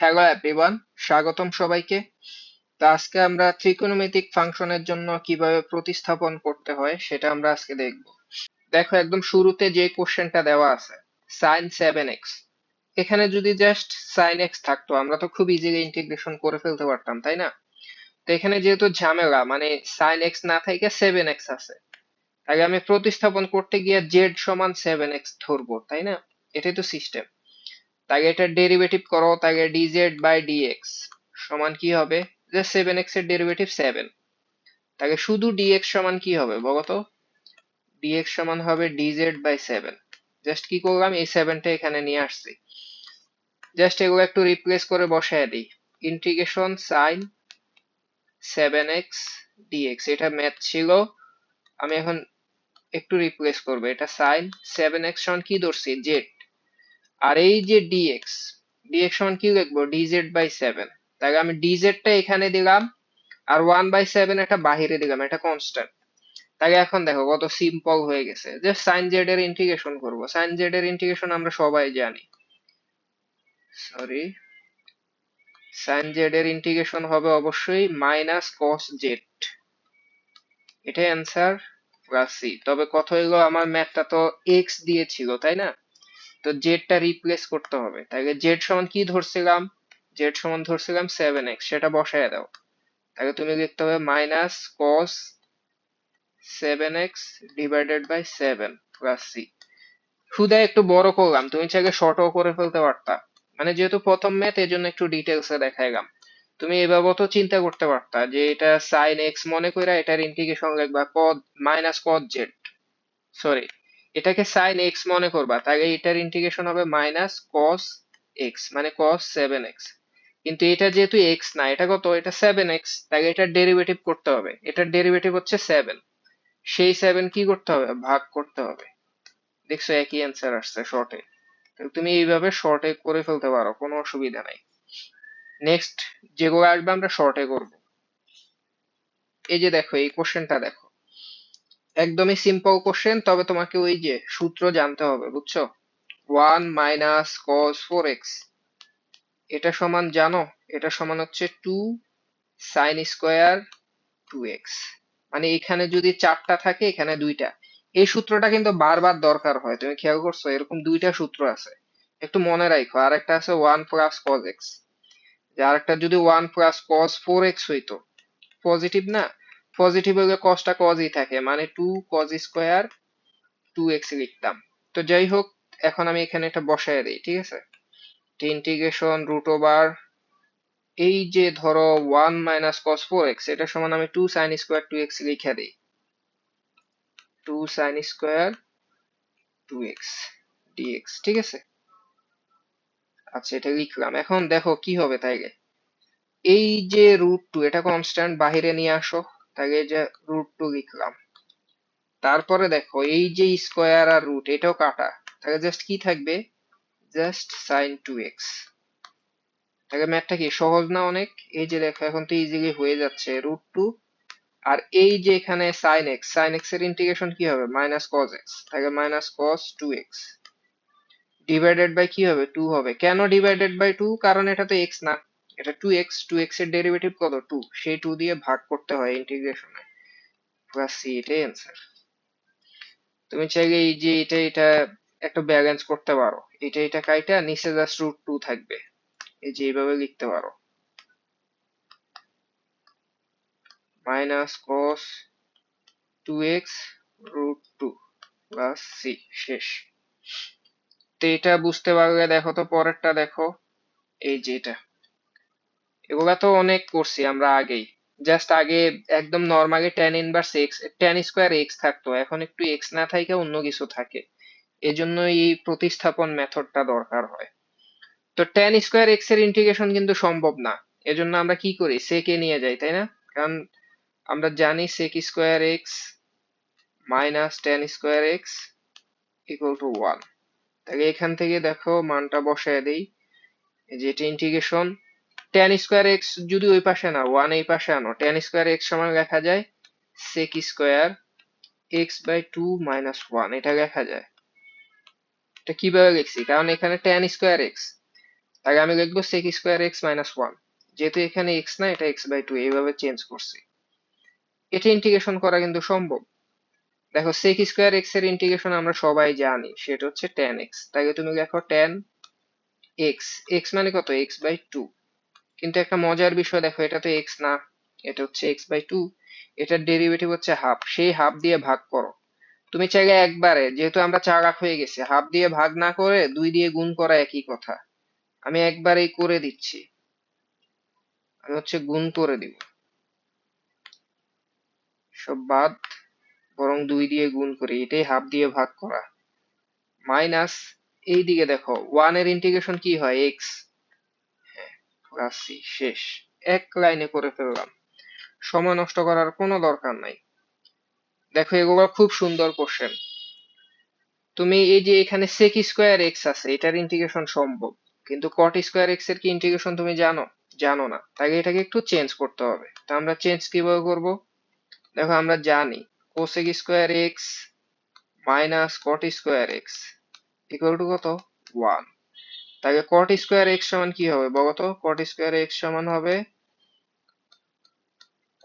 Hello everyone স্বাগতম সবাইকে। তো আজকে আমরা ত্রিকোণমিতিক ফাংশনের জন্য কীভাবে প্রতিস্থাপন করতে হয় সেটা আমরা আজকে দেখব। দেখো, একদম শুরুতে যে কোশ্চেনটা দেওয়া আছে সাইন সেভেন এক্স এখানে যদি জাস্ট সাইন এক্স থাকতো, আমরা তো খুব ইজিলি ইন্টিগ্রেশন করে ফেলতে পারতাম, তাই না? তো এখানে যেহেতু ঝামেলা মানে সাইন এক্স না থাকে সেভেন এক্স আছে, তাহলে আমি প্রতিস্থাপন করতে গিয়ে জেড সমান সেভেন এক্স ধরবো, তাই না? এটাই তো সিস্টেম তাহলে এটার ডেরিভেটিভ করো তাহলে ডিজেড বাই ডিএক্স সমান কি হবে? যে সেভেন এর ডেরিভেটিভ সেভেন তাহলে শুধু ডিএক্স সমান কি হবে বলতো ডিএক্স সমান হবে ডিজেড বাই সেভেন জাস্ট কি করলাম? এই সেভেনটা এখানে নিয়ে আসছি। জাস্ট এগুলো একটু রিপ্লেস করে বসায় দিই। ইন্টিগ্রেশন সাইন সেভেন এক্স এটা ম্যাথ ছিল। আমি এখন একটু রিপ্লেস করব। এটা সাইন সেভেন এক্স সমান কি ধরছি? জেড আর এই যে ডিএক্স ডিএক্স সমান কি লিখব? ডিজেড বাই সেভেন তাহলে আমি ডিজেডটা এখানে দিলাম, আর ওয়ান বাই সেভেন এটা বাহিরে দিলাম, এটা কনস্ট্যান্ট তাহলে এখন দেখো কত সিম্পল হয়ে গেছে। যে সাইন জেড এর ইন্টিগ্রেশন করব। সাইন জেড এর ইন্টিগ্রেশন আমরা সবাই জানি। সরি সাইন জেড এর ইন্টিগ্রেশন হবে অবশ্যই মাইনাস কস জেড এটা অ্যান্সার প্লাস সি তবে কত হইল? আমার ম্যাথটা তো এক্স দিয়েছিল, তাই না? তো জেডটা রিপ্লেস করতে হবে। তাহলে জেড সমান কি ধরছিলাম? জেড সমান ধরছিলাম সেভেন এক্স সেটা বসায় দাও। তাহলে তুমি লিখতে হবে minus cos seven X divided by seven plus C হুদা একটু বড় করলাম, তুমি চাইলে শর্টও করে ফেলতে পারতা। মানে যেহেতু প্রথম ম্যাথ এই জন্য একটু ডিটেলসে দেখাইলাম। তুমি এভাবে তো চিন্তা করতে পারতা যে এটা সাইন এক্স মনে করে এটার ইন্টিগ্রেশন লিখবা cos minus cos Z sorry এটাকে সাইন এক্স মনে করবা, তাহলে এটার ইন্টিগ্রেশন হবে মাইনাস কস এক্স মানে কস সেভেন এক্স কিন্তু এটা যেহেতু এক্স না, এটা কত? এটা সেভেন এক্স তাহলে এটার ডেরিভেটিভ করতে হবে। এটার ডেরিভেটিভ হচ্ছে সেভেন সেই সেভেন কি করতে হবে? ভাগ করতে হবে। দেখছ একই অ্যান্সার আসছে শর্টে তুমি এইভাবে শর্টে করে ফেলতে পারো, কোনো অসুবিধা নাই। নেক্সট যেগুলো আসবে আমরা শর্টে করব। এই যে দেখো, এই কোশ্চেনটা দেখো। একদমই সিম্পল কোশ্চেন তবে তোমাকে ওই যে সূত্র জানতে হবে, বুঝছ? One minus cos four X এটা সমান জানো? এটা সমান হচ্ছে two sine square two X মানে এখানে যদি চারটা থাকে, এখানে দুইটা। এই সূত্রটা কিন্তু বারবার দরকার হয়, তুমি খেয়াল করছ? এরকম দুইটা সূত্র আছে। একটু মনে রাখো আর একটা আছে ওয়ান প্লাস কজ এক্স যে আরেকটা যদি one plus cos four X হইতো পজিটিভ না পজিটিভ হলে কজটা কজই থাকে মানে two cos square two X লিখতাম। তো যাই হোক, এখন আমি এখানে এটা বসায় দিই, ঠিক আছে? ইন্টিগ্রেশন রুট ওভার এই যে ধরো one minus cos four X এটা সমান আমি two sine square two X লিখে দিই। Two sine square two X dx ঠিক আছে? আচ্ছা এটা লিখলাম। এখন দেখো কি হবে তাইলে। এই যে রুট টু এটা কনস্ট্যান্ট বাহিরে নিয়ে আসো। তাহলে যে রুট টু লিখলাম। তারপরে দেখো, এই যে স্কোয়ার আর রুট এটাও কাটা। তাহলে জাস্ট কি থাকবে? জাস্ট সাইন টু এক্স তাহলে ম্যাথটা কি, সহজ না অনেক? এই যে দেখো, এখন তো ইজিলি হয়ে যাচ্ছে রুট টু আর এই যে এখানে সাইন এক্স সাইন এক্সের ইন্টিগ্রেশন কি হবে? মাইনাস কস এক্স তাহলে minus cos two X divided by কি হবে? টু হবে। কেন ডিভাইডেড বাই টু কারণ এটা তো এক্স না। এটা টু এক্স টু এক্সের ডেরিভেটিভ কত? টু সেই টু দিয়ে ভাগ করতে হয় ইন্টিগ্রেশনে প্লাস সি এটাই অ্যান্সার তুমি চাইলে এই যে এটা এটা একটা ব্যালেন্স করতে পারো। এটা এটা কাইটা, নিচে জাস্ট রুট টু থাকবে। এই যে এইভাবে লিখতে পারো। Minus cos two X root two plus C শেষ। তো এটা বুঝতে পারলে দেখো তো, পরেরটা দেখো। এই যে এটা। এগুলা তো অনেক করছি আমরা আগেই। জাস্ট আগে একদম normally tan inverse X tan square X থাকতো। এখন একটু এক্স না থাকে অন্য কিছু থাকে। এজন্য এই প্রতিস্থাপন মেথডটা দরকার হয়। তো টেন স্কোয়ার এক্সের ইন্টিগ্রেশন কিন্তু সম্ভব না। এজন্য আমরা কি করি? সেকে নিয়ে যাই, তাই না? কারণ আমরা জানি sec square X minus tan square X equal to one তাহলে এখান থেকে দেখো মানটা বসায় দেই। যে এটা ইন্টিগ্রেশন টেন স্কোয়ার এক্স যদি ওই পাশে না ওয়ান এই পাশে আনো টেন স্কোয়ার এক্স সমান লেখা যায় sec square X by two minus one এটা লেখা যায়। এটা কীভাবে লিখছি? কারণ এখানে টেন স্কোয়ার এক্স তাকে আমি লিখব sec square X minus one যেহেতু এখানে এক্স না, এটা এক্স বাই টু এইভাবে চেঞ্জ করছি। এটা ইন্টিগ্রেশন করা কিন্তু সম্ভব। দেখো সেক স্কোয়ার এক্সের ইন্টিগ্রেশন আমরা সবাই জানি, সেটা হচ্ছে টেন এক্স তাকে তুমি দেখো টেন এক্স এক্স মানে কত? এক্স বাই টু কিন্তু একটা মজার বিষয় দেখো, এটা তো এক্স না, এটা হচ্ছে এক্স বাই টু এটার ডেরিভেটিভ হচ্ছে হাফ সেই হাফ দিয়ে ভাগ করো। তুমি চাইলে একবারে, যেহেতু আমরা চালাক হয়ে গেছি হাফ দিয়ে ভাগ না করে দুই দিয়ে গুণ করা একই কথা। আমি একবারেই করে দিচ্ছি। আমি হচ্ছে গুণ করে দিব। সব বাদ, বরং দুই দিয়ে গুণ করি, এটাই হাফ দিয়ে ভাগ করা। মাইনাস এই দিকে দেখো ওয়ানের ইন্টিগ্রেশন কি হয়? এক্স সি শেষ। এক লাইনে করে ফেললাম। সময় নষ্ট করার কোনো দরকার নাই। দেখো, এগুলো খুব সুন্দর কোশ্চেন তুমি এই যে এখানে সেক স্কোয়ার এক্স আছে, এটার ইন্টিগ্রেশন সম্ভব। কিন্তু কট স্কোয়ার এক্সের কি ইন্টিগ্রেশন তুমি জানো? জানো না। তাই এটাকে একটু চেঞ্জ করতে হবে। তা আমরা চেঞ্জ কীভাবে করব? দেখো, আমরা জানি cosec square X minus cot square X equal to কত? ওয়ান তাহলে কট স্কোয়ার এক্স সমান কি হবে? বলতো কট স্কোয়ার এক্স সমান হবে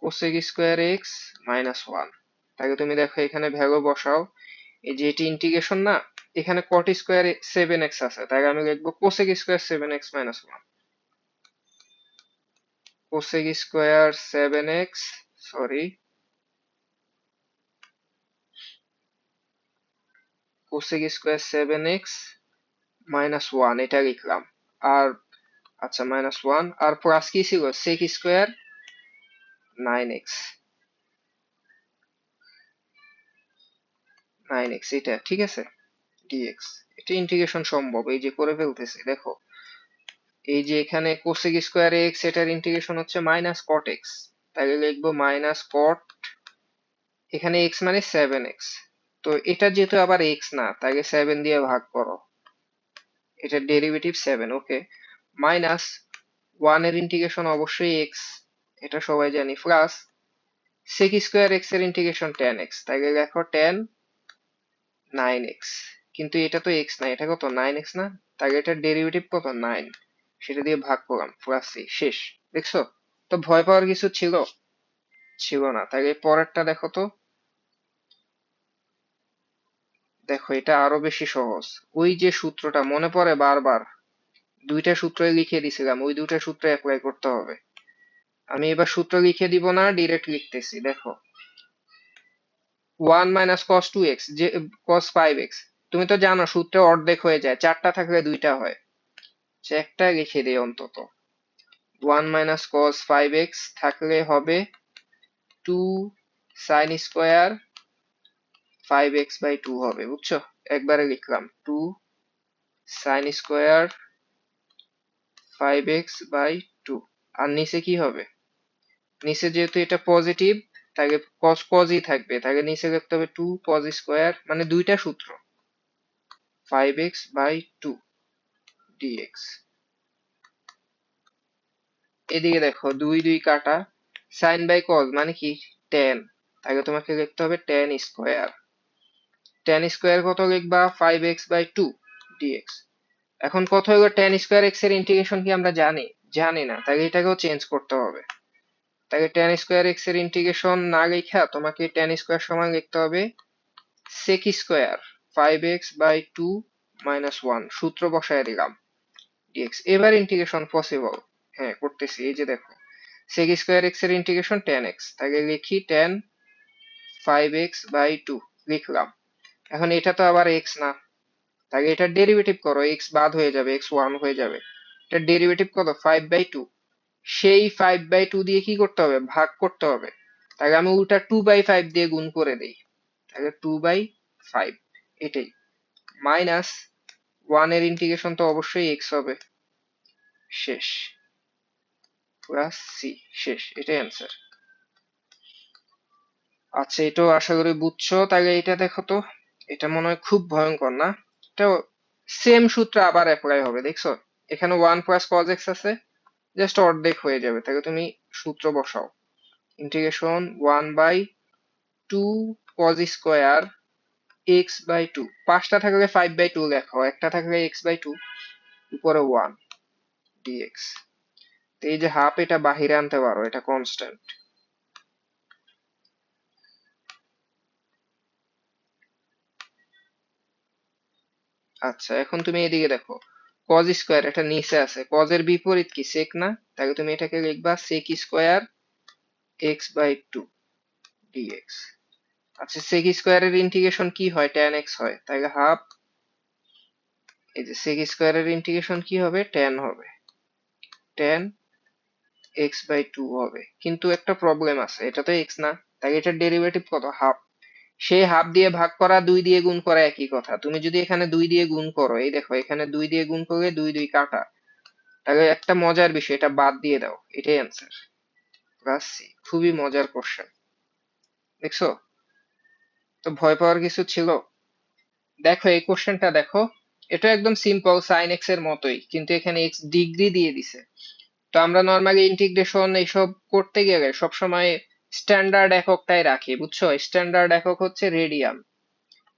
cosec square X minus one তাকে তুমি দেখো এখানে ভ্যালু বসাও। এই যে এটি ইন্টিগ্রেশন না, এখানে কট স্কোয়ার সেভেন এক্স আছে। তাই আমি লিখব cosec square seven X minus one cosec square seven X sorry cosec square seven X minus one এটা লিখলাম। আর আচ্ছা মাইনাস ওয়ান আর প্লাস কি ছিল? Sec square nine X nine X এটা, ঠিক আছে? ডিএক্স এটা ইন্টিগ্রেশন সম্ভব, এই যে করে ফেলতেছি, দেখো। এই যে এখানে কোসেক স্কোয়ার এক্স এটার ইন্টিগ্রেশন হচ্ছে মাইনাস কট এক্স তাহলে লিখব মাইনাস কট এখানে এক্স মানে সেভেন এক্স তো এটা যেহেতু আবার এক্স না তাকে সেভেন দিয়ে ভাগ করো। এটার ডেরিভেটিভ সেভেন ওকে মাইনাস ওয়ানের ইন্টিগ্রেশন অবশ্যই এক্স এটা সবাই জানি। প্লাস সেক স্কোয়ার এক্সের ইন্টিগ্রেশন টেন এক্স তাহলে দেখো টেন নাইন এক্স কিন্তু এটা তো এক্স না, এটা কত? নাইন এক্স না? তাহলে এটা ডেরিভেটিভ কত? নাইন সেটা দিয়ে ভাগ করলাম প্লাস সি শেষ। দেখছ? তো ভয় পাওয়ার কিছু ছিল? ছিল না। তাহলে পরেরটা দেখো তো। দেখো, এটা আরও বেশি সহজ। ওই যে সূত্রটা, মনে পড়ে বারবার, দুইটা সূত্রই লিখে দিছিলাম, ওই দুইটা সূত্র অ্যাপ্লাই করতে হবে। আমি এবার সূত্র লিখে দিব না ডিরেক্ট লিখতেছি, দেখো। One minus cos two X যে কস ফাইভ এক্স তুমি তো জানো সূত্রে অর্ধেক হয়ে যায়, চারটা থাকলে দুইটা হয়। সে একটা লিখে দিই অন্তত। One minus cos five X থাকলে হবে two sine square five X by two হবে, বুঝছ? একবারে লিখলাম। Two sine square five X by two আর নিচে কি হবে? নিচে যেহেতু এটা পজিটিভ তাকে কস কজই থাকবে। তাকে নিচে লিখতে হবে টু কজ স্কোয়ার মানে দুইটা সূত্র। Five X by two dx এদিকে দেখো, দুই দুই কাটা। সাইন বাই কজ মানে কি? টেন তাকে তোমাকে লিখতে হবে টেন স্কোয়ার টেন স্কোয়ার কত লিখবা five X by two dx এখন কত হলো টেন স্কোয়ার এক্সের ইন্টিগ্রেশন কি আমরা জানি? জানি না তাকে এটাকেও চেঞ্জ করতে হবে। তাকে টেন স্কোয়ার এক্সের ইন্টিগ্রেশন না লেখা তোমাকে টেন স্কোয়ার সমান লিখতে হবে sec square five X by two minus one সূত্র বসায় দিলাম ডিএক্স এবার ইন্টিগ্রেশন পসিবল হ্যাঁ করতেছি, এই যে দেখো সেক স্কোয়ার এক্সের ইন্টিগ্রেশন টেন এক্স তাকে লিখি tan five X by two লিখলাম। এখন এটা তো আবার এক্স না। তাকে এটা ডেরিভেটিভ করো এক্স বাদ হয়ে যাবে এক্স ওয়ান হয়ে যাবে। এটার ডেরিভেটিভ বাই টু সেই ফাইভ বাই টু দিয়ে কি করতে হবে? ভাগ করতে হবে। তাকে আমি উল্টা টু বাই ফাইভ দিয়ে গুণ করে দিই। তাহলে টু বাই ফাইভ এটাই। মাইনাস ওয়ানের ইন্টিগ্রেশন তো অবশ্যই এক্স হবে। শেষ। প্লাস সি শেষ। এটাই অ্যান্সার আচ্ছা এটাও আশা করি বুঝছ। তাহলে এটা দেখো তো। এটা মনে হয় খুব ভয়ঙ্কর, না? এটা সেম সূত্র আবার অ্যাপ্লাই হবে, দেখছ? এখানে ওয়ান প্লাস কজ এক্স আছে জাস্ট অর্ধেক হয়ে যাবে তাহলে তুমি সূত্র বসাও। Integration one by two cos square X by two পাঁচটা থাকলে ফাইভ বাই টু লেখো, একটা থাকলে এক্স বাই টু উপরে ওয়ান ডিএক্স এই যে হাফ এটা বাহিরে আনতে পারো, এটা কনস্ট্যান্ট আচ্ছা এখন তুমি এদিকে দেখো। কজ স্কোয়ার এটা নিচে আছে। কজের বিপরীত কি? সেক না? তাহলে তুমি এটাকে লিখবা sec square X by two dx আচ্ছা সেক স্কোয়ারের ইন্টিগ্রেশন কি হয়? ট্যান এক্স হয়। তাহলে হাফ এই যে সেক স্কোয়ারের ইন্টিগ্রেশন কি হবে? ট্যান হবে। ট্যান এক্স বাই টু হবে। কিন্তু একটা প্রবলেম আছে। এটা তো এক্স না। তাই এটার ডেরিভেটিভ কত? হাফ সেই হাফ দিয়ে ভাগ করা, দুই দিয়ে গুণ করা একই কথা। তুমি যদি এখানে দুই দিয়ে গুণ করো, এই দেখো, এখানে দুই দিয়ে গুণ করলে দুই দুই কাটা। তাহলে একটা মজার বিষয়, এটা বাদ দিয়ে দাও, এটাই অ্যান্সার সি খুবই মজার কোশ্চেন দেখছ? তো ভয় পাওয়ার কিছু ছিল? দেখো, এই কোশ্চেনটা দেখো। এটা একদম সিম্পল সাইন এক্সের মতোই, কিন্তু এখানে এক্স ডিগ্রি দিয়ে দিছে। তো আমরা নর্মালি ইন্টিগ্রেশন এইসব করতে গেলে সবসময় স্ট্যান্ডার্ড এককটাই রাখি, বুঝছ? স্ট্যান্ডার্ড একক হচ্ছে রেডিয়ান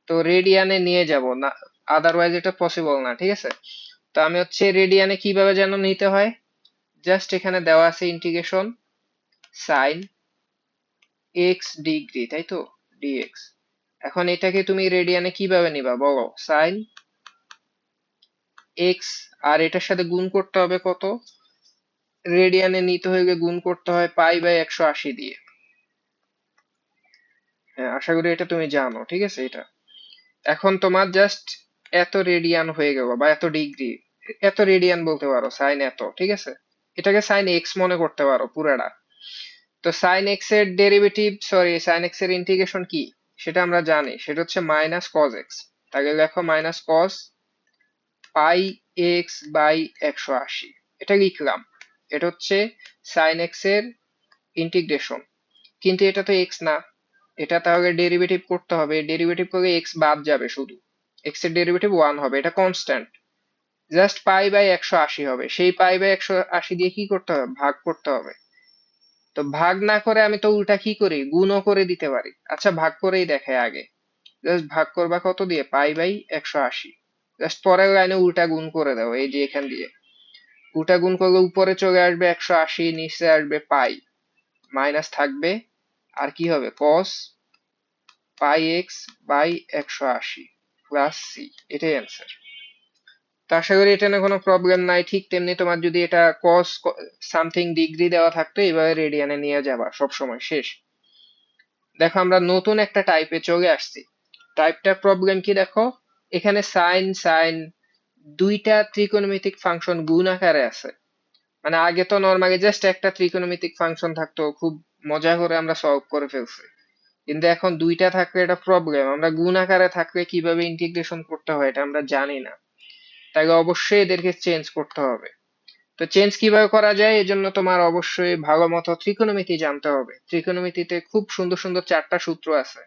তো রেডিয়ানে নিয়ে যাব, না আদারওয়াইজ এটা পসিবল না, ঠিক আছে? তো আমি হচ্ছে রেডিয়ানে কীভাবে যেন নিতে হয়? জাস্ট এখানে দেওয়া আছে ইন্টিগ্রেশন সাইন এক্স ডিগ্রি তাই তো? ডিএক্স এখন এটাকে তুমি রেডিয়ানে কীভাবে নিবা, বলো? সাইন এক্স আর এটার সাথে গুণ করতে হবে কত? রেডিয়ানে নিতে হলে গুণ করতে হয় পাই বাই একশো আশি দিয়ে। আশা করি এটা তুমি জানো, ঠিক আছে এটা? এখন তোমার জাস্ট এত রেডিয়ান হয়ে গেল বা এত ডিগ্রি এত রেডিয়ান বলতে পারো সাইন এত, ঠিক আছে? এটাকে সাইন এক্স মনে করতে পারো পুরাটা। তো সাইন এক্সের ডেরিভেটিভ সরি সাইন এক্সের ইন্টিগ্রেশন কি? সেটা আমরা জানি, সেটা হচ্ছে মাইনাস কজ এক্স তাকে লেখো minus cos pi X by একশো আশি, এটা লিখলাম। এটা হচ্ছে সাইন এক্সের ইন্টিগ্রেশন কিন্তু এটা তো এক্স না। এটা তাহলে ডেরিভেটিভ করতে হবে। ডেরিভেটিভ করলে এক্স বাদ যাবে শুধু। এক্সের ডেরিভেটিভ ওয়ান হবে, এটা কনস্ট্যান্ট জাস্ট পাই বাই একশো আশি হবে। সেই পাই বাই একশো আশি দিয়ে কি করতে হবে? ভাগ করতে হবে। তো ভাগ না করে আমি তো উল্টা কি করি? গুণও করে দিতে পারি। আচ্ছা ভাগ করেই দেখে আগে। জাস্ট ভাগ করবা কত দিয়ে? পাই বাই একশো আশি। জাস্ট পরের লাইনে উল্টা গুণ করে দাও, এই যে এখান দিয়ে। উল্টা গুণ করলে উপরে চলে আসবে একশো আশি, নিচে আসবে পাই মাইনাস থাকবে আর কি হবে? cos পাই এক্স বাই একশো আশি সি এটাই অ্যান্সার তো আশা করি এটা নিয়ে কোনো প্রবলেম নাই। ঠিক তেমনি তোমার যদি এটা cos সামথিং ডিগ্রি দেওয়া থাকতো, এভাবে রেডিয়ানে নিয়ে যাবা সবসময় শেষ। দেখো আমরা নতুন একটা টাইপে চলে আসছি। টাইপটার প্রবলেম কি দেখো? এখানে সাইন সাইন দুইটা ত্রিকোণমিতিক ফাংশন গুণ আকারে আছে। মানে আগে তো নর্মালি জাস্ট একটা ত্রিকোণমিতিক ফাংশন থাকতো, খুব মজা করে আমরা সলভ করে ফেলছি। কিন্তু এখন দুইটা থাকলে এটা প্রবলেম আমরা গুণ আকারে থাকলে কীভাবে ইন্টিগ্রেশন করতে হয় এটা আমরা জানি না। তাই অবশ্যই এদেরকে চেঞ্জ করতে হবে। তো চেঞ্জ কীভাবে করা যায়? এজন্য তোমার অবশ্যই ভালো মতো ত্রিকোণমিতি জানতে হবে। ত্রিকোণমিতিতে খুব সুন্দর সুন্দর চারটা সূত্র আছে।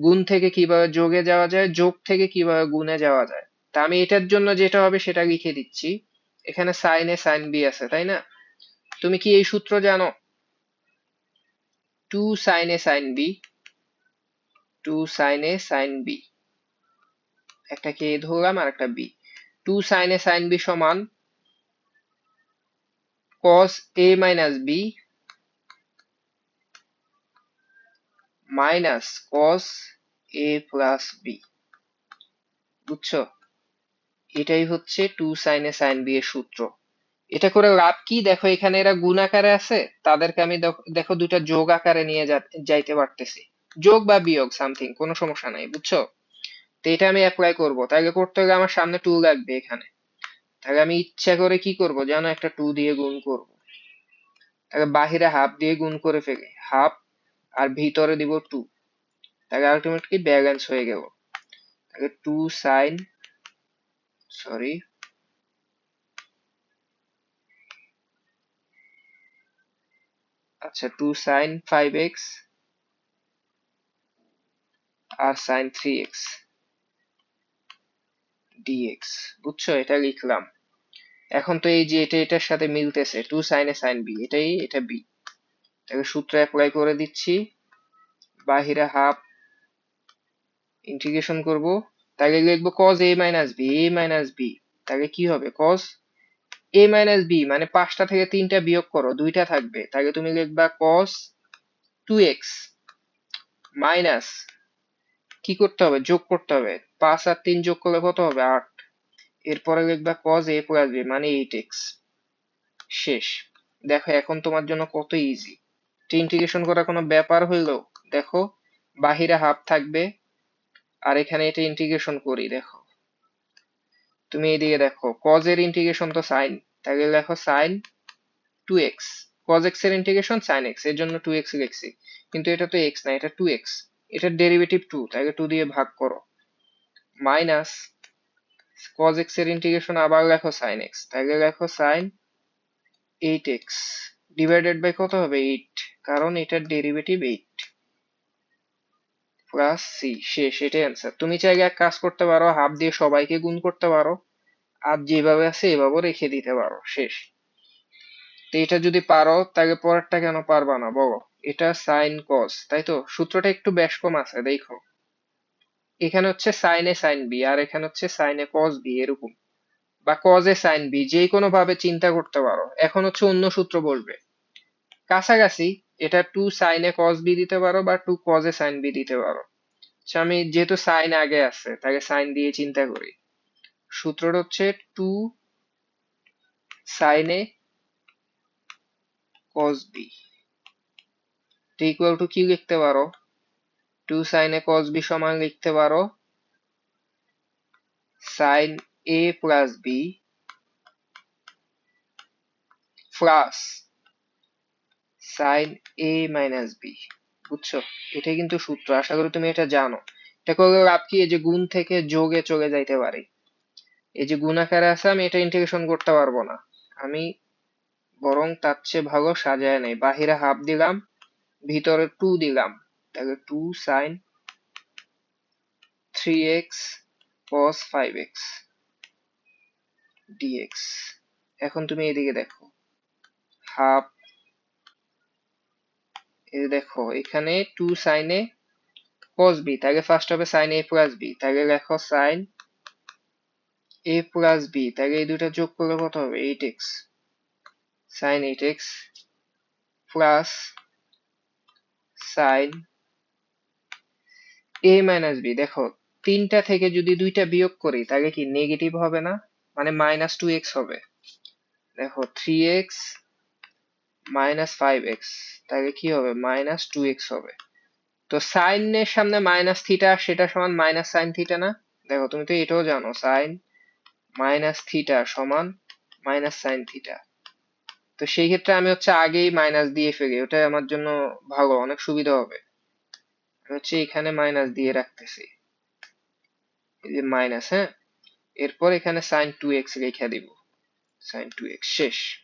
গুণ থেকে কীভাবে যোগে যাওয়া যায়, যোগ থেকে কীভাবে গুণে যাওয়া যায়। তা আমি এটার জন্য যেটা হবে সেটা লিখে দিচ্ছি। এখানে সাইন এ সাইন বি আছে, তাই না? তুমি কি এই সূত্র জানো? Two sine A sine B two sine A sine B একটা কে ধরলাম আর একটা B two sine A sine B সমান cos a minus B minus cos a plus B বুঝছ? এটাই হচ্ছে two sine A sine B এর সূত্র। এটা করে লাভ কি? দেখো, এখানে এরা গুণ আকারে আছে। তাদেরকে আমি দেখো দুটা যোগ আকারে নিয়ে যাইতে পারতেছি। যোগ বা বিয়োগ সামথিং কোনো সমস্যা নাই, বুঝছ? তো এটা আমি অ্যাপ্লাই করব। তাহলে করতে গেলে আমার সামনে টু লাগবে এখানে। তাহলে আমি ইচ্ছা করে কি করব? জানো, একটা টু দিয়ে গুণ করব। তাহলে বাহিরে হাফ দিয়ে গুণ করে ফেলে। হাফ আর ভিতরে দিব টু তাহলে আলটিমেটলি ব্যালেন্স হয়ে গেল। তাহলে টু সাইন সরি আচ্ছা টু সাইন ফাইভ এক্স আর সাইন থ্রি এক্স ডিএক্স বুঝছ? এটা লিখলাম। এখন তো এই যে এটা, এটার সাথে মিলতেছে। টু সাইনে সাইন বি এটাই, এটা বি তাকে সূত্র অ্যাপ্লাই করে দিচ্ছি। বাহিরে হাফ ইন্টিগ্রেশন করব। তাকে লিখব cos a minus B a minus B তাকে কি হবে? cos এ মাইনাস বি মানে পাঁচটা থেকে তিনটা বিয়োগ করো, দুইটা থাকবে। তাকে তুমি লিখবা কস টু এক্স মাইনাস কি করতে হবে? যোগ করতে হবে। পাঁচ আর তিন যোগ করলে কত হবে? আট। এরপরে লিখবা কজ এ প্লাস বি মানে এইট এক্স শেষ। দেখো, এখন তোমার জন্য কত ইজি ইন্টিগ্রেশন করা কোনো ব্যাপার হইল দেখো, বাহিরে হাফ থাকবে, আর এখানে এটা ইন্টিগ্রেশন করি, দেখো। তুমি এদিকে দেখো কজ এর ইন্টিগ্রেশন তো সাইন তাহলে লেখো সাইন টু এক্স কজ এক্সের ইন্টিগ্রেশন সাইন এক্সের জন্য টু এক্স লিখছি, কিন্তু এটা তো এক্স না, এটা টু এক্স এটার ডেরিভেটিভ টু তাকে টু দিয়ে ভাগ করো মাইনাস cos x এর ইন্টিগ্রেশন আবার লেখো sin x, তাহলে লেখো sin 8x ডিভাইডেড বাই কত হবে 8 কারণ এটার ডেরিভেটিভ 8 প্লাস সি শেষ এটাই অ্যান্সার তুমি চাইলে এক কাজ করতে পারো হাফ দিয়ে সবাইকে গুণ করতে পারো, আর যেভাবে আছে এভাবে রেখে দিতে পারো, শেষ। তো এটা যদি পারো, তাহলে পরেরটা কেন পারবা না, বলো? এটা সাইন কস তাই তো? সূত্রটা একটু বেশ কম আছে, দেখো। এখানে হচ্ছে সাইন এ সাইন বি আর এখানে হচ্ছে সাইন এ কস বি এরকম। বা কজ এ সাইন বি যে কোনো ভাবে চিন্তা করতে পারো। এখন হচ্ছে অন্য সূত্র বলবে। কাছাকাছি এটা টু সাইনে কস বি দিতে পারো বা টু কজ সাইন বি দিতে পারো। আচ্ছা আমি যেহেতু সাইন আগে আছে, তাকে সাইন দিয়ে চিন্তা করি। সূত্রটা হচ্ছে two sine A cos B equal to কি লিখতে পারো? Two sine A cos B সমান লিখতে পারো। Sine A plus B plus sine A minus B বুঝছ? এটাই কিন্তু সূত্র, আশা করি তুমি এটা জানো। এটা করলে লাভ কি? এই যে গুণ থেকে যোগে চলে যাইতে পারি। এই যে গুণ আকারে আছে, আমি এটা ইন্টিগ্রেশন করতে পারব না। আমি বরং তার চেয়ে ভালো সাজায় নেই। বাহিরে হাফ দিলাম, ভিতরে টু দিলাম। তাহলে two sine three X cos five X dx এখন তুমি এদিকে দেখো। হাফ এই দেখো, এখানে টু সাইনে কস বি তাহলে ফার্স্ট হবে সাইন এ প্লাস বি তাহলে লেখো সাইন এ প্লাস বি তাহলে এই দুটা যোগ করলে কত হবে? Eight X sine eight X plus sine A minus B দেখো, তিনটা থেকে যদি দুইটা বিয়োগ করি, তাহলে কি নেগেটিভ হবে না? মানে মাইনাস টু এক্স হবে। দেখো three X minus five X তাহলে কি হবে? মাইনাস টু এক্স হবে। তো সাইন এর সামনে মাইনাস থিটা সেটা সমান মাইনাস সাইন থিটা না? দেখো, তুমি তো এটাও জানো সাইন মাইনাস থিটা সমান মাইনাস সাইন থিটা তো সেই ক্ষেত্রে আমি হচ্ছে আগেই মাইনাস দিয়ে ফেলি, ওটাই আমার জন্য ভালো, অনেক সুবিধা হবে। হচ্ছে এখানে মাইনাস দিয়ে রাখতেছি। এই যে মাইনাস হ্যাঁ? এরপর এখানে সাইন টু এক্স রেখে দিব। সাইন টু এক্স শেষ।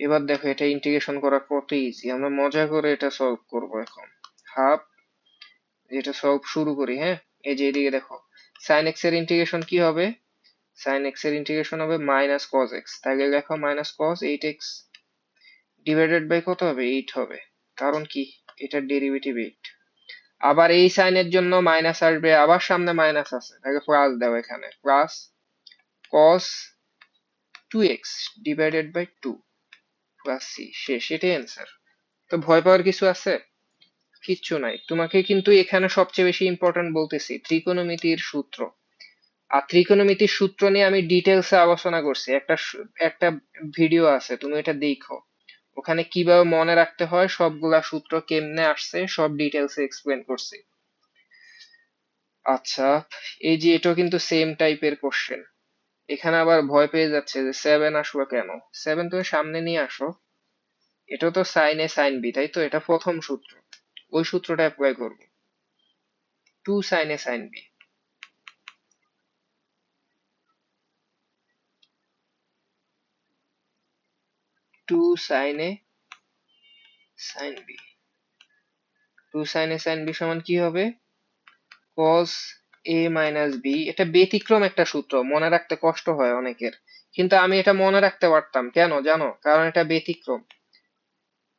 এবার দেখো, এটা ইন্টিগ্রেশন করা কত ইজি আমরা মজা করে এটা সলভ করব এখন। হাফ এটা সলভ শুরু করি হ্যাঁ? এই যে এদিকে দেখো সাইন এক্সের ইন্টিগ্রেশন কি হবে? সাইন এক্সের ইন্টিগ্রেশন হবে মাইনাস কস এক্স তাহলে লেখো minus cos eight x divided by কত হবে? এইট হবে। কারণ কি? এটার ডেরিভেটিভ এইট আবার এই সাইনের জন্য মাইনাস আসবে, আবার সামনে মাইনাস আছে। তাকে প্লাস দাও এখানে। Plus cos two x divided by two plus c শেষ এটাই অ্যান্সার তো ভয় পাওয়ার কিছু আছে? কিচ্ছু নাই। তোমাকে কিন্তু এখানে সবচেয়ে বেশি ইম্পর্টেন্ট বলতেছি, ত্রিকোণমিতির সূত্র। আর ত্রিকোণমিতির সূত্র নিয়ে আমি ডিটেলসে আলোচনা করছি। একটা একটা ভিডিও আছে, তুমি এটা দেখো। ওখানে কীভাবে মনে রাখতে হয়, সবগুলা সূত্র কেমনে আসছে, সব ডিটেলসে এক্সপ্লেন করছি। আচ্ছা এই যে এটা কিন্তু সেম টাইপের কোশ্চেন এখানে আবার ভয় পেয়ে যাচ্ছে যে সেভেন আসলো কেন? সেভেন তুমি সামনে নিয়ে আসো। এটা তো সাইন এ সাইন বি তাই তো? এটা প্রথম সূত্র। ওই সূত্রটা অ্যাপ্লাই করব। Two sine a sine b two sine a sine b two sine a sine b সমান কি হবে? cos a মাইনাস বি এটা ব্যতিক্রম একটা সূত্র, মনে রাখতে কষ্ট হয় অনেকের। কিন্তু আমি এটা মনে রাখতে পারতাম। কেন? জানো? কারণ এটা ব্যতিক্রম।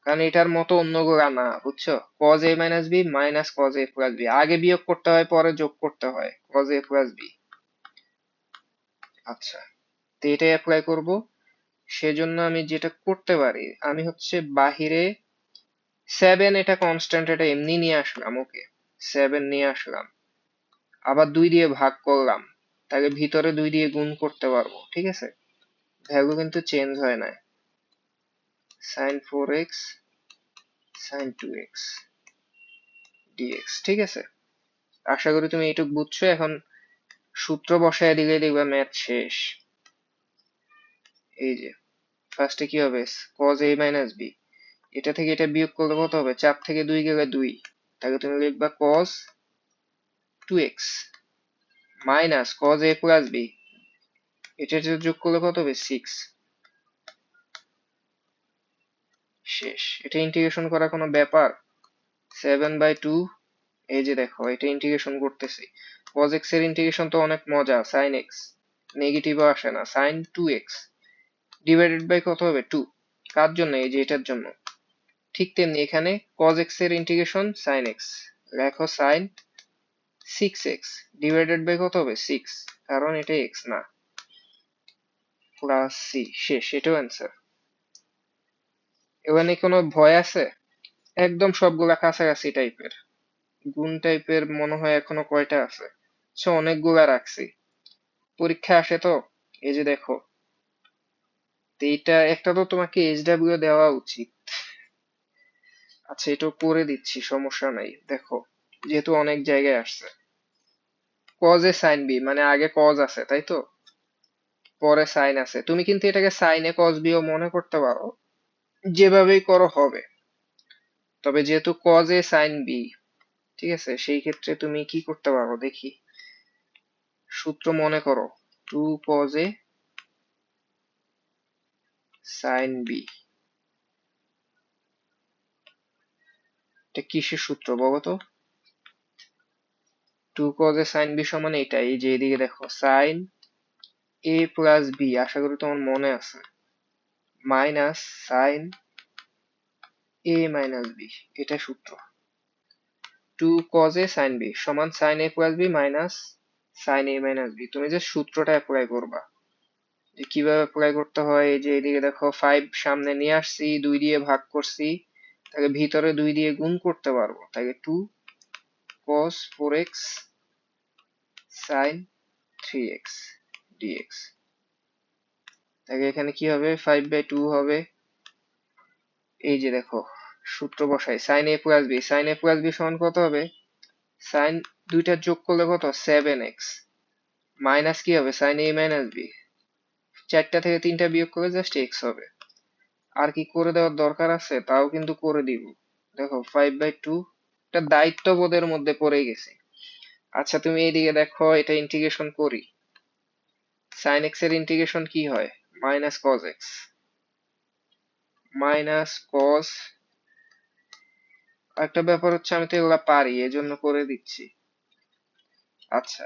কারণ এটার মতো অন্য গোড়া না, বুঝছ? cos a minus b minus cos a plus b আগে বিয়োগ করতে হয়, পরে যোগ করতে হয়, cos a প্লাস বি আচ্ছা তো এটাই অ্যাপ্লাই করব। সেজন্য আমি যেটা করতে পারি, আমি হচ্ছে বাহিরে সেভেন এটা কনস্ট্যান্ট এটা এমনি নিয়ে আসলাম ওকে সেভেন নিয়ে আসলাম। আবার দুই দিয়ে ভাগ করলাম তাকে ভিতরে দুই দিয়ে গুণ করতে পারব, ঠিক আছে? ভ্যালু কিন্তু চেঞ্জ হয় না sine four x sine two x dx ঠিক আছে? আশা করি তুমি এইটুক বুঝছ, এখন সূত্র বসায় দিলে দেখবে ম্যাথ শেষ। এই যে ফার্স্টে কি হবে? cos a মাইনাস বি এটা থেকে এটা বিয়োগ করলে কত হবে? চার থেকে দুই গেলে দুই, তাহলে তুমি লিখবা cos 2x minus cos a plus b, এটা যোগ করলে কত হবে? সিক্স শেষ। এটা ইন্টিগ্রেশন করা কোনো ব্যাপার? সেভেন বাই টু এই যে দেখো, এটা ইন্টিগ্রেশন করতেছি। cos x এর ইন্টিগ্রেশন তো অনেক মজা, sin x নেগেটিভও আসে না। sin 2x ডিভাইডেড বাই কত হবে? টু কার জন্য? এই যে এটার জন্য। ঠিক তেমনি এখানে cos x এর ইন্টিগ্রেশন sin x লেখো sin 6x ডিভাইডেড বাই কত হবে? 6 কারণ এটা x না। প্লাস সি শেষ। এটাও অ্যান্সার এখানে কোনো ভয় আছে? একদম সবগুলা কাছাকাছি টাইপের গুণ টাইপের মনে হয় এখনও কয়টা আছে? সে, অনেকগুলা রাখছি। পরীক্ষা আসে তো? এই যে দেখো। এইটা, একটা তো তোমাকে এইচডাব্লিউ দেওয়া উচিত। আচ্ছা এটাও করে দিচ্ছি, সমস্যা নাই। দেখো, যেহেতু অনেক জায়গায় আসছে। এ সাইন বি মানে আগে কজ আছে, তাই তো? পরে সাইন আছে। তুমি কিন্তু এটাকে সাইনে কজ বিও মনে করতে পারো, যেভাবেই করো হবে। তবে যেহেতু কজ এ সাইন বি ঠিক আছে? সেই ক্ষেত্রে তুমি কি করতে পারো? দেখি। সূত্র মনে করো two cos a sine b এটা কিসের সূত্র বলো তো? টু কজ সাইন বি সমান এটা এই যে এদিকে দেখো সাইন এ প্লাস বি আশা করি তোমার মনে আছে। Minus sine a minus b এটা সূত্র। টু কজ সাইন বি সমান sine a plus b minus sine a minus b তুমি যে সূত্রটা অ্যাপ্লাই করবা, যে কীভাবে অ্যাপ্লাই করতে হয়, এই যে এদিকে দেখো ফাইভ সামনে নিয়ে আসছি, দুই দিয়ে ভাগ করছি তাকে ভিতরে দুই দিয়ে গুণ করতে পারব। তাকে two cos 4x sin 3x dx তাকে এখানে কি হবে? 5 বাই 2 হবে। এই যে দেখো, সূত্র বসাই। sin a plus a plus b সমান কত হবে? sin দুইটা যোগ করলে কত? 7x মাইনাস কি হবে? sin a মাইনাস b চারটা থেকে তিনটা বিয়োগ করলে জাস্ট x হবে। আর কি করে দেওয়ার দরকার আছে? তাও কিন্তু করে দিব। দেখো 5 বাই 2 একটা দায়িত্ববোধের মধ্যে পড়ে গেছে। আচ্ছা তুমি এইদিকে দেখো, এটা ইন্টিগ্রেশন করি। sin x এর ইন্টিগ্রেশন কি হয়? Minus cos x minus cos একটা ব্যাপার হচ্ছে আমি তো এগুলা পারি, এজন্য করে দিচ্ছি। আচ্ছা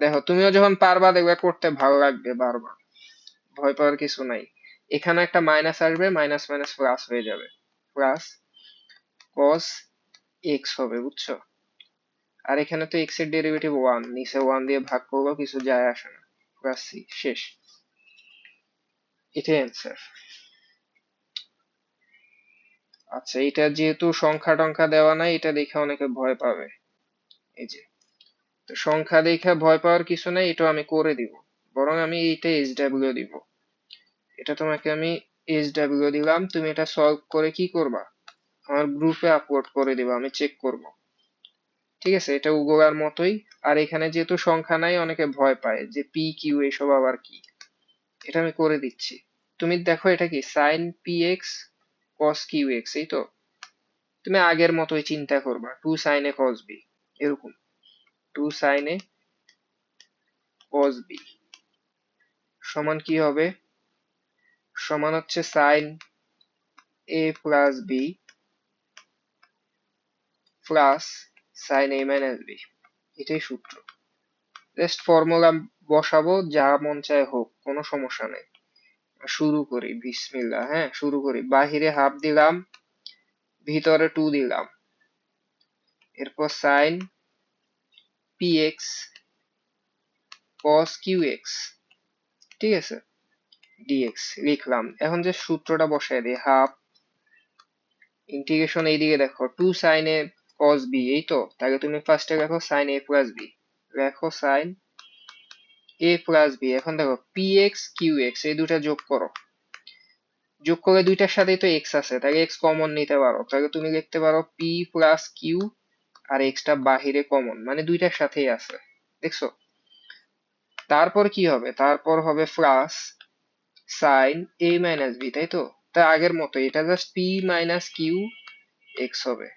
দেখো, তুমিও যখন পারবা দেখবে করতে ভালো লাগবে বারবার। ভয় পাওয়ার কিছু নাই। এখানে একটা মাইনাস আসবে মাইনাস মাইনাস প্লাস হয়ে যাবে। প্লাস কস x হবে, বুঝছ? আর এখানে তো x এর ডেরিভেটিভ ওয়ান নিচে ওয়ান দিয়ে ভাগ করলেও কিছু যায় আসে না। প্লাস শেষ। এটাই অ্যান্সার আচ্ছা এটা যেহেতু সংখ্যা টংখ্যা দেওয়া নাই, এটা দেখে অনেকে ভয় পাবে। এই যে, তো সংখ্যা দেখে ভয় পাওয়ার কিছু নাই এটা আমি করে দিব। বরং আমি এইটা এইচ ডাব্লিউ দিব। এটা তোমাকে আমি এইচ ডাব্লিউ দিলাম, তুমি এটা সলভ করে কি করবা? আমার গ্রুপে আপলোড করে দিবা, আমি চেক করব। ঠিক আছে, এটা উগোয়ার মতোই। আর এখানে যেহেতু সংখ্যা নাই, অনেকে ভয় পায় যে পি কিউ এসব আবার কি? এটা আমি করে দিচ্ছি। তুমি দেখো এটা কি? Sine p x cos q x এই তো? তুমি আগের মতোই চিন্তা করবা। টু সাইনে কস বি এরকম। টু সাইনে কস বি সমান কি হবে? সমান হচ্ছে sine a plus b plus sine a minus b. এটাই সূত্র। জাস্ট ফর্মুলা বসাবো, যা মন চায় হোক, কোনো সমস্যা নেই। শুরু করি, বিসমিল্লাহ হ্যাঁ শুরু করি। বাহিরে হাফ দিলাম, ভিতরে টু দিলাম। এরপর sine p x cos q x ঠিক আছে? ডিএক্স লিখলাম। এখন যে সূত্রটা বসাই দিই হাফ ইন্টিগ্রেশন এইদিকে দেখো টু সাইন কস বি, এই তো। তাহলে তুমি ফার্স্টে লেখো সাইন এ প্লাস বি লেখো সাইন এ প্লাস বি এখন দেখো পি এক্স কিউ এক্স এই দুটা যোগ করো। যোগ করে দুইটার সাথেই তো এক্স আছে, তাহলে এক্স কমন নিতে পারো। তাহলে তুমি লিখতে পারো পি প্লাস কিউ আর এক্সটা বাহিরে কমন মানে দুইটার সাথেই আছে। দেখছ? তারপর কি হবে? তারপর হবে plus sine a minus b তাই তো? তা আগের মতো এটা just p minus q x হবে।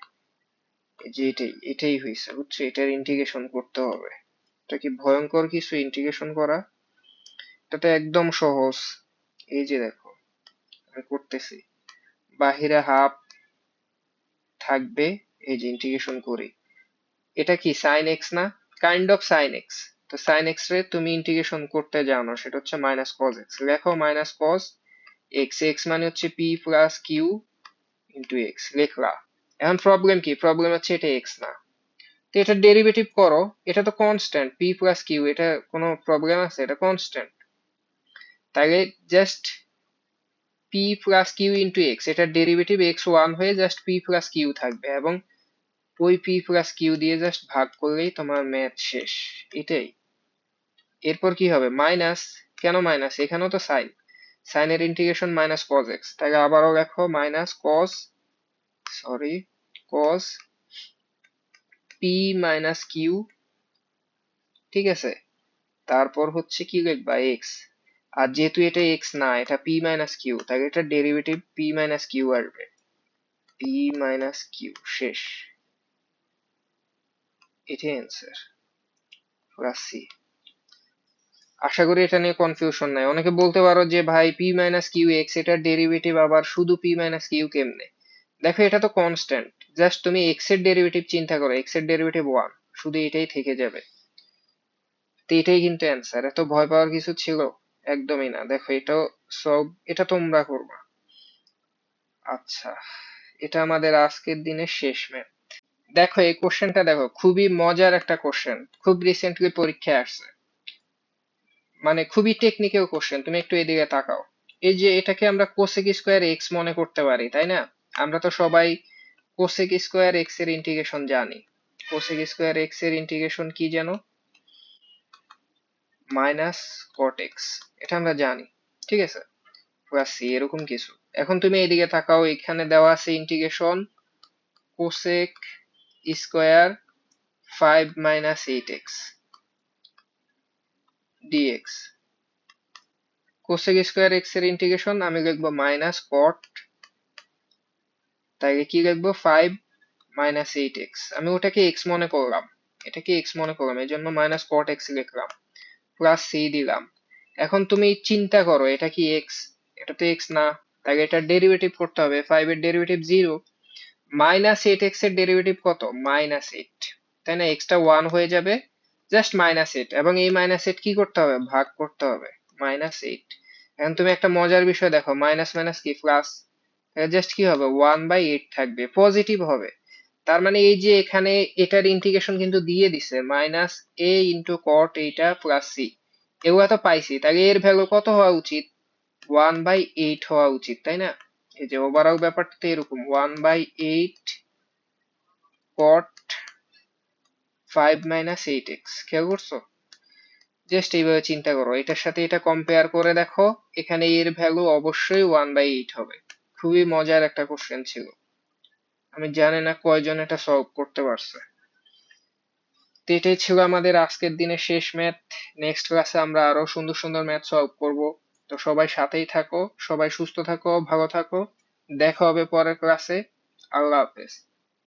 যে এটাই এটাই হয়েছে, বুঝছ? এটার ইন্টিগ্রেশন করতে হবে। এটা কি ভয়ঙ্কর কিছু ইন্টিগ্রেশন করা? এটা তো একদম সহজ। এই যে দেখো, আমি করতেছি। বাহিরে হাফ থাকবে, এই যে ইন্টিগ্রেশন করি। এটা কি সাইন এক্স না? কাইন্ড অফ সাইন এক্স তো সাইন এক্স রে তুমি ইন্টিগ্রেশন করতে জানো সেটা হচ্ছে মাইনাস কজ এক্স লেখো মাইনাস কজ এক্স এক্স মানে হচ্ছে p plus q into x লেখলা। এখন প্রবলেম কি? প্রবলেম হচ্ছে এটা এক্স না। তো এটা ডেরিভেটিভ করো। এটা তো কনস্ট্যান্ট পি প্লাস কিউ এটা কোনো প্রবলেম আছে? এটা কনস্ট্যান্ট তাহলে just p plus q into x এটার ডেরিভেটিভ এক্স ওয়ান হয়ে জাস্ট পি প্লাস কিউ থাকবে। এবং ওই পি প্লাস কিউ দিয়ে জাস্ট ভাগ করলেই তোমার ম্যাথ শেষ। এটাই। এরপর কি হবে? মাইনাস কেন মাইনাস এখানেও তো সাইন সাইনের ইন্টিগ্রেশন মাইনাস কজ এক্স তাহলে আবারও লেখো minus cos sorry cos p minus q ঠিক আছে? তারপর হচ্ছে কি লিখবা? এক্স আর যেহেতু এটা এক্স না, এটা পি মাইনাস কিউ তাহলে এটা ডেরিভেটিভ পি মাইনাস কিউ আসবে। পি মাইনাস কিউ শেষ। এটাই অ্যান্সার সি আশা করি এটা নিয়ে কনফিউশন নাই। অনেকে বলতে পারো যে, ভাই পি মাইনাস কিউ এক্স এটার ডেরিভেটিভ আবার শুধু পি মাইনাস কিউ কেমনে? দেখো, এটা তো কনস্ট্যান্ট জাস্ট তুমি এক্সের ডেরিভেটিভ চিন্তা করো এক্সের ডেরিভেটিভ ওয়ান শুধু এটাই থেকে যাবে। তো এটাই কিন্তু অ্যান্সার এত ভয় পাওয়ার কিছু ছিল একদমই না। দেখো এটাও সব, এটা তোমরা করবা। আচ্ছা এটা আমাদের আজকের দিনের শেষ ম্যাথ দেখো এই কোশ্চেনটা দেখো, খুবই মজার একটা কোশ্চেন খুব রিসেন্টলি পরীক্ষায় আসছে। মানে খুবই টেকনিক্যাল কোশ্চেন তুমি একটু এদিকে তাকাও। এই যে এটাকে আমরা কোসেক স্কোয়ার এক্স মনে করতে পারি, তাই না? আমরা তো সবাই কোসেক স্কোয়ার এক্সের ইন্টিগ্রেশন জানি। কোসেক স্কোয়ার এক্সের ইন্টিগ্রেশন কি জানো মাইনাস কট এক্স এটা আমরা জানি, ঠিক আছে? সি এরকম কিছু। এখন তুমি এদিকে তাকাও, এখানে দেওয়া আছে integration cosec square five minus eight x dx cosec square এক্সের ইন্টিগ্রেশন আমি লিখব মাইনাস কট তাই কি লিখব? ফাইভ মাইনাস এইট এক্স আমি ওটাকে এক্স মনে করলাম। এটাকে এক্স মনে করলাম। এই জন্য মাইনাস কট এক্স লিখলাম। প্লাস সি দিলাম। এখন তুমি চিন্তা করো, এটা কি এক্স এটা তো এক্স না। তাই এটার ডেরিভেটিভ করতে হবে। ফাইভ এর ডেরিভেটিভ জিরো মাইনাস এইট এক্সের ডেরিভেটিভ কত? মাইনাস এইট তাই না? এক্সটা ওয়ান হয়ে যাবে। জাস্ট মাইনাস এইট এবং এই মাইনাস এইট কি করতে হবে? ভাগ করতে হবে। মাইনাস এইট এখন তুমি একটা মজার বিষয় দেখো। মাইনাস মাইনাস কি? প্লাস জাস্ট কি হবে? ওয়ান বাই এইট থাকবে পজিটিভ হবে। তার মানে এই যে এখানে এটার ইন্টিগ্রেশন কিন্তু দিয়ে দিছে মাইনাস এ ইন্টু কট এইটা প্লাস সি এগুলো তো পাইছি, তাহলে এর ভ্যালু কত হওয়া উচিত? ওয়ান বাই এইট হওয়া উচিত, তাই না? এই যে ওভারঅল ব্যাপারটা তো এরকম one by eight cot five minus eight x খেয়াল করছ? জাস্ট এইভাবে চিন্তা করো, এটার সাথে এটা কম্পেয়ার করে দেখো, এখানে এর ভ্যালু অবশ্যই ওয়ান বাই এইট হবে। খুবই মজার একটা কোশ্চেন ছিল। আমি জানি না কয়জন এটা সলভ করতে পারছে। তো এটাই ছিল আমাদের আজকের দিনের শেষ ম্যাথ নেক্সট ক্লাসে আমরা আরও সুন্দর সুন্দর ম্যাথ সলভ করব। তো সবাই সাথেই থাকো, সবাই সুস্থ থাকো, ভালো থাকো। দেখা হবে পরের ক্লাসে আল্লাহ হাফেজ।